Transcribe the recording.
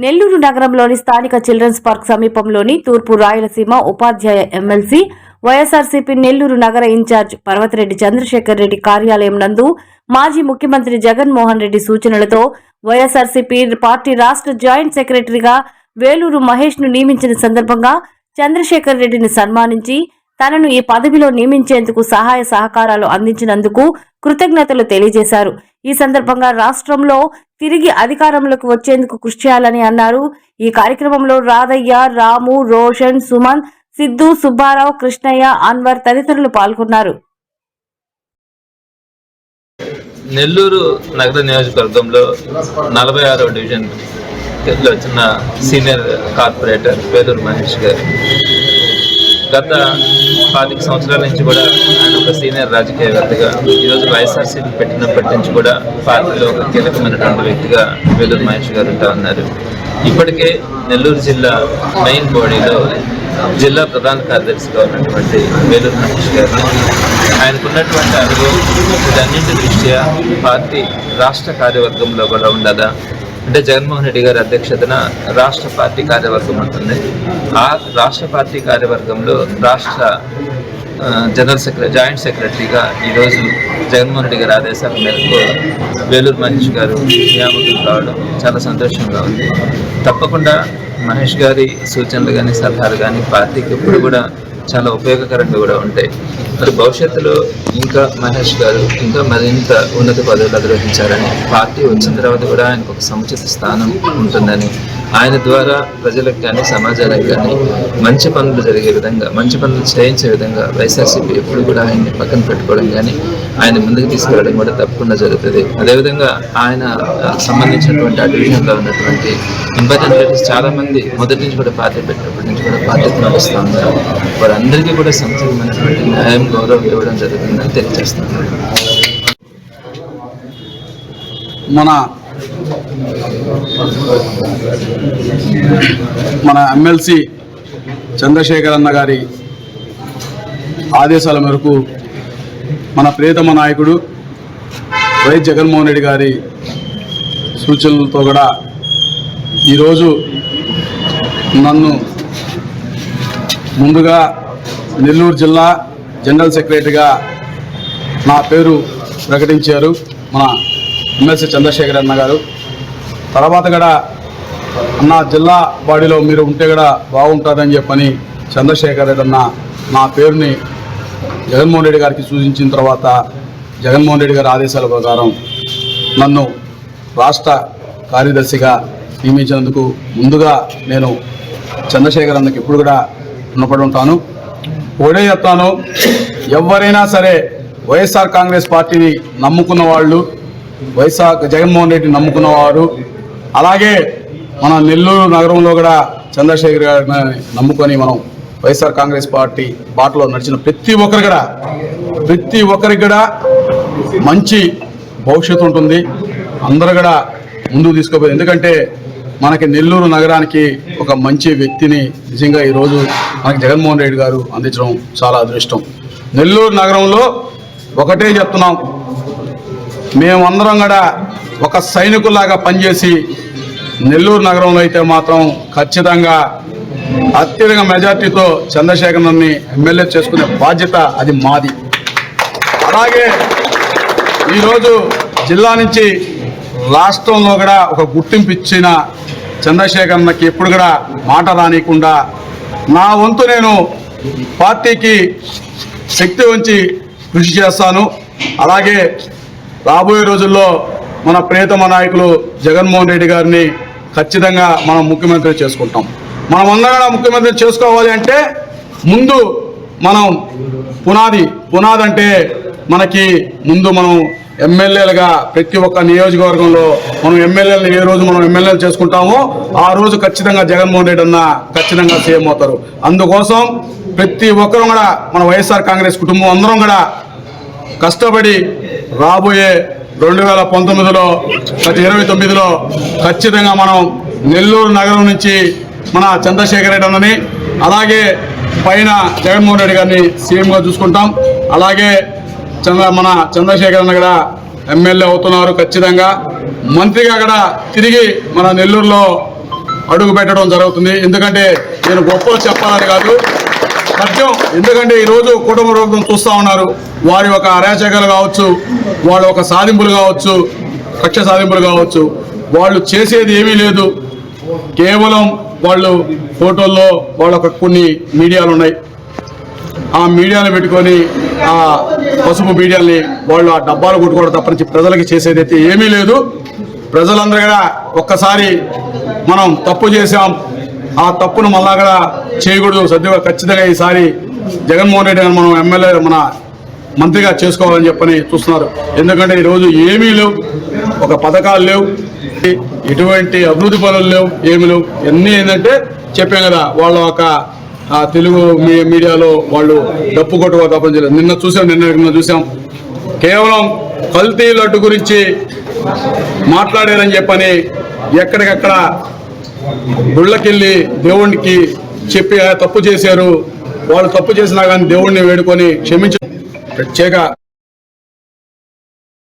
నెల్లూరు నగరంలోని స్థానిక children's park సమీపంలోని తూర్పు రాయలసీమ ఉపాధ్యాయ ఎమ్మెల్సీ వైఎస్ఆర్సీపీ నెల్లూరు నగర ఇన్ఛార్జ్ పర్వతిరెడ్డి చంద్రశేఖర్ రెడ్డి కార్యాలయం నందు మాజీ ముఖ్యమంత్రి జగన్మోహన్ రెడ్డి సూచనలతో వైఎస్ఆర్సీపీ పార్టీ రాష్ట్ర జాయింట్ సెక్రటరీగా వేలూరు మహేష్ను నియమించిన సందర్భంగా చంద్రశేఖర్ రెడ్డిని సన్మానించి తనను ఈ పదవిలో నియమించేందుకు సహాయ సహకారాలు అందించినందుకు కృతజ్ఞతలు తెలియజేశారు. ఈ సందర్భంగా రాష్ట్రంలో తిరిగి అధికారంలోకి వచ్చేందుకు కృషి చేయాలని అన్నారు. ఈ కార్యక్రమంలో రాధయ్య రాము రోషన్ సుమన్ సిద్ధు సుబ్బారావు కృష్ణయ్య అన్వర్ తదితరులు పాల్గొన్నారు. నెల్లూరు నగర నియోజకవర్గంలో నలభై ఆరో డివిజన్లో వచ్చిన సీనియర్ కార్పొరేటర్ పేదూరు మహేష్ గారు గత పాతిక సంవత్సరాల నుంచి కూడా ఆయన ఒక సీనియర్ రాజకీయవేత్తగా ఈరోజు వైఎస్ఆర్సీపీ పెట్టినప్పటి నుంచి కూడా పార్టీలో ఒక కీలకమైనటువంటి వ్యక్తిగా వేలూరు మహేష్ గారు ఉంటా ఉన్నారు. ఇప్పటికే నెల్లూరు జిల్లా మెయిన్ బాడీలో జిల్లా ప్రధాన కార్యదర్శిగా ఉన్నటువంటి వేలూరు మహేష్ గారు. ఆయనకున్నటువంటి అనుభవం ఇదన్నింటి దృష్ట్యా పార్టీ రాష్ట్ర కార్యవర్గంలో కూడా ఉండదా? అంటే జగన్మోహన్ రెడ్డి గారి అధ్యక్షతన రాష్ట్ర పార్టీ కార్యవర్గం ఉంటుంది. ఆ రాష్ట్ర పార్టీ కార్యవర్గంలో రాష్ట్ర జనరల్ సెక్రటరీ జాయింట్ సెక్రటరీగా ఈరోజు జగన్మోహన్ రెడ్డి గారి ఆదేశాల మేరకు వేలూరు మహేష్ గారు నియామకులు కావడం చాలా సంతోషంగా ఉంది. తప్పకుండా మహేష్ గారి సూచనలు కానీ సలహాలు కానీ పార్టీకి ఇప్పుడు కూడా చాలా ఉపయోగకరంగా కూడా ఉంటాయి. మరి భవిష్యత్తులో ఇంకా మహేష్ గారు ఇంకా మరింత ఉన్నత పదవులు అధిరోహించారని పార్టీ వచ్చిన తర్వాత కూడా ఆయనకు ఒక సముచిత స్థానం ఉంటుందని ఆయన ద్వారా ప్రజలకు కానీ సమాజానికి కానీ మంచి పనులు జరిగే విధంగా మంచి పనులు చేయించే విధంగా వైఎస్ఆర్సీపీ ఎప్పుడు కూడా ఆయన్ని పక్కన పెట్టుకోవడం కానీ ఆయన ముందుకు తీసుకెళ్ళడం కూడా తప్పకుండా జరుగుతుంది. అదేవిధంగా ఆయన సంబంధించినటువంటి ఆ డివిజన్లో ఉన్నటువంటి ఇంపార్టెంట్ లీడర్స్ చాలా మంది మొదటి నుంచి కూడా పార్టీ పెట్టినప్పటి నుంచి కూడా బాధ్యత నడుస్తూ ఉన్నారు. వారందరికీ కూడా సముచితమైనటువంటి న్యాయం గౌరవం ఇవ్వడం జరుగుతుందని తెలియజేస్తున్నారు మన మన ఎమ్మెల్సీ చంద్రశేఖర్ అన్న గారి ఆదేశాల మేరకు మన ప్రియతమ నాయకుడు వైఎస్ జగన్మోహన్ రెడ్డి గారి సూచనలతో కూడా ఈరోజు నన్ను ముందుగా నెల్లూరు జిల్లా జనరల్ సెక్రటరీగా నా పేరు ప్రకటించారు మన ఎమ్మెల్సీ చంద్రశేఖర్ అన్న గారు. తర్వాత కూడా అన్న జిల్లా బాడీలో మీరు ఉంటే కూడా బాగుంటుందని చెప్పని చంద్రశేఖర్ రెడ్డి అన్న నా పేరుని జగన్మోహన్ రెడ్డి గారికి సూచించిన తర్వాత జగన్మోహన్ రెడ్డి గారి ఆదేశాల ప్రకారం నన్ను రాష్ట్ర కార్యదర్శిగా నియమించినందుకు ముందుగా నేను చంద్రశేఖర్ అన్నకి ఇప్పుడు కూడా రుణపడి ఉంటాను. ఒకటే చెప్తాను ఎవరైనా సరే వైఎస్ఆర్ కాంగ్రెస్ పార్టీని నమ్ముకున్న వాళ్ళు వైఎస్ఆర్ జగన్మోహన్ రెడ్డి నమ్ముకున్నవారు అలాగే మన నెల్లూరు నగరంలో కూడా చంద్రశేఖర్ గారిని నమ్ముకొని మనం వైఎస్ఆర్ కాంగ్రెస్ పార్టీ బాటలో నడిచిన ప్రతి ఒక్కరు కూడా ప్రతి ఒక్కరికి కూడా మంచి భవిష్యత్తు ఉంటుంది. అందరూ కూడా ముందుకు తీసుకోపోయింది ఎందుకంటే మనకి నెల్లూరు నగరానికి ఒక మంచి వ్యక్తిని నిజంగా ఈరోజు మనకి జగన్మోహన్ రెడ్డి గారు అందించడం చాలా అదృష్టం. నెల్లూరు నగరంలో ఒకటే చెప్తున్నాం. మేమందరం కూడా ఒక సైనికుల్లాగా పనిచేసి నెల్లూరు నగరంలో అయితే మాత్రం ఖచ్చితంగా అత్యధిక మెజార్టీతో చంద్రశేఖరన్ని ఎమ్మెల్యే చేసుకునే బాధ్యత అది మాది. అలాగే ఈరోజు జిల్లా నుంచి రాష్ట్రంలో కూడా ఒక గుర్తింపు ఇచ్చిన చంద్రశేఖరన్నకి ఎప్పుడు కూడా మాట రానియకుండా నా వంతు నేను పార్టీకి శక్తి ఉంచి కృషి చేస్తాను. అలాగే రాబోయే రోజుల్లో మన ప్రియతమ నాయకులు జగన్మోహన్ రెడ్డి గారిని ఖచ్చితంగా మనం ముఖ్యమంత్రి చేసుకుంటాం. మనం అందరం ముఖ్యమంత్రి చేసుకోవాలి అంటే ముందు మనం పునాది పునాది అంటే మనకి ముందు మనం ఎమ్మెల్యేలుగా ప్రతి ఒక్క నియోజకవర్గంలో మనం ఎమ్మెల్యేలు ఏ రోజు మనం ఎమ్మెల్యేలు చేసుకుంటామో ఆ రోజు ఖచ్చితంగా జగన్మోహన్ రెడ్డి అన్న ఖచ్చితంగా సీఎం అవుతారు. అందుకోసం ప్రతి ఒక్కరూ కూడా మన వైఎస్ఆర్ కాంగ్రెస్ కుటుంబం అందరం కూడా కష్టపడి రాబోయే రెండు వేల పంతొమ్మిదిలో గత ఇరవై తొమ్మిదిలో ఖచ్చితంగా మనం నెల్లూరు నగరం నుంచి మన చంద్రశేఖర్ రెడ్డి అన్నని అలాగే పైన జగన్మోహన్ రెడ్డి గారిని సీఎంగా చూసుకుంటాం. అలాగే చంద్ర మన చంద్రశేఖర్ అన్న కూడా ఎమ్మెల్యే అవుతున్నారు ఖచ్చితంగా. మంత్రిగా కూడా తిరిగి మన నెల్లూరులో అడుగు పెట్టడం జరుగుతుంది. ఎందుకంటే నేను గొప్పలు చెప్పాలని కాదు. సత్యం. ఎందుకంటే ఈరోజు కుటుంబ ప్రభుత్వం చూస్తూ ఉన్నారు. వారి ఒక అరాచకాలు కావచ్చు వాళ్ళ ఒక సాధింపులు కావచ్చు కక్ష సాధింపులు కావచ్చు. వాళ్ళు చేసేది ఏమీ లేదు. కేవలం వాళ్ళు ఫోటోల్లో వాళ్ళ ఒక కొన్ని మీడియాలు ఉన్నాయి. ఆ మీడియాను పెట్టుకొని ఆ పసుపు మీడియాల్ని వాళ్ళు ఆ డబ్బాలు కొట్టుకోవడం తప్పనించి ప్రజలకి చేసేది అయితే ఏమీ లేదు. ప్రజలందరూ కూడా ఒక్కసారి మనం తప్పు చేసాం ఆ తప్పును మళ్ళా కూడా చేయకూడదు. సద్దుగా ఖచ్చితంగా ఈసారి జగన్మోహన్ రెడ్డి గారు మనం ఎమ్మెల్యే మన మంత్రిగా చేసుకోవాలని చెప్పని చూస్తున్నారు. ఎందుకంటే ఈరోజు ఏమీ లేవు. ఒక పథకాలు లేవు. ఎటువంటి అభివృద్ధి పనులు లేవు. ఏమి లేవు. ఇవన్నీ ఏంటంటే చెప్పాం కదా వాళ్ళ ఒక తెలుగు మీ- మీడియాలో వాళ్ళు డప్పు కొట్టుకో తప్పని చేయలేదు నిన్న చూసాం నిన్న నిన్న చూసాం. కేవలం కల్తీ లడ్డు గురించి మాట్లాడారని చెప్పని ఎక్కడికక్కడ గుళ్ళకెళ్ళి దేవునికి చెప్పి తప్పు చేశారు. వాళ్ళు తప్పు చేసినా కానీ దేవుణ్ణి వేడుకొని క్షమించ ప్రత్యేక